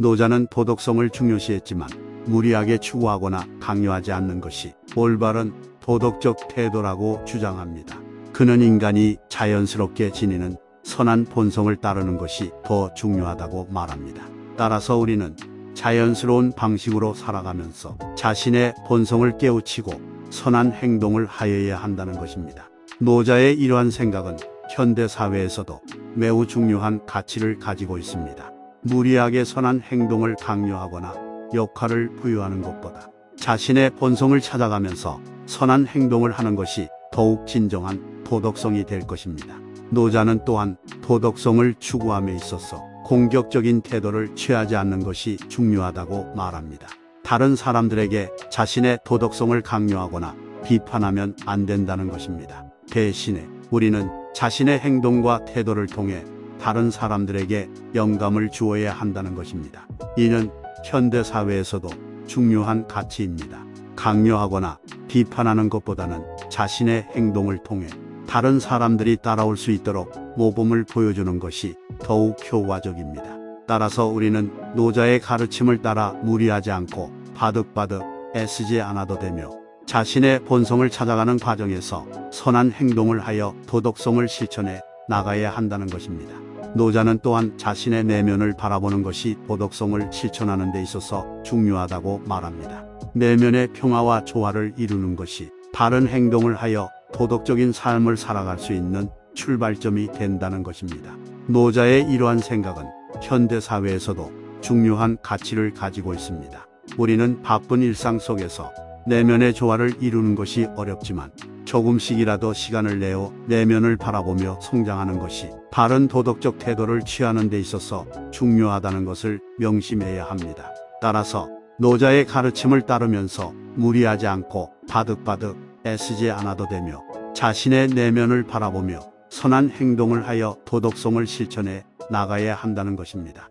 노자는 도덕성을 중요시했지만 무리하게 추구하거나 강요하지 않는 것이 올바른 도덕적 태도라고 주장합니다. 그는 인간이 자연스럽게 지니는 선한 본성을 따르는 것이 더 중요하다고 말합니다. 따라서 우리는 자연스러운 방식으로 살아가면서 자신의 본성을 깨우치고 선한 행동을 하여야 한다는 것입니다. 노자의 이러한 생각은 현대 사회에서도 매우 중요한 가치를 가지고 있습니다. 무리하게 선한 행동을 강요하거나 역할을 부여하는 것보다 자신의 본성을 찾아가면서 선한 행동을 하는 것이 더욱 진정한 도덕성이 될 것입니다. 노자는 또한 도덕성을 추구함에 있어서 공격적인 태도를 취하지 않는 것이 중요하다고 말합니다. 다른 사람들에게 자신의 도덕성을 강요하거나 비판하면 안 된다는 것입니다. 대신에 우리는 자신의 행동과 태도를 통해 다른 사람들에게 영감을 주어야 한다는 것입니다. 이는 현대 사회에서도 중요한 가치입니다. 강요하거나 비판하는 것보다는 자신의 행동을 통해 다른 사람들이 따라올 수 있도록 모범을 보여주는 것이 더욱 효과적입니다. 따라서 우리는 노자의 가르침을 따라 무리하지 않고 바득바득 애쓰지 않아도 되며 자신의 본성을 찾아가는 과정에서 선한 행동을 하여 도덕성을 실천해 나가야 한다는 것입니다. 노자는 또한 자신의 내면을 바라보는 것이 도덕성을 실천하는 데 있어서 중요하다고 말합니다. 내면의 평화와 조화를 이루는 것이 바른 행동을 하여 도덕적인 삶을 살아갈 수 있는 출발점이 된다는 것입니다. 노자의 이러한 생각은 현대 사회에서도 중요한 가치를 가지고 있습니다. 우리는 바쁜 일상 속에서 내면의 조화를 이루는 것이 어렵지만 조금씩이라도 시간을 내어 내면을 바라보며 성장하는 것이 바른 도덕적 태도를 취하는 데 있어서 중요하다는 것을 명심해야 합니다. 따라서 노자의 가르침을 따르면서 무리하지 않고 바득바득 애쓰지 않아도 되며 자신의 내면을 바라보며 선한 행동을 하여 도덕성을 실천해 나가야 한다는 것입니다.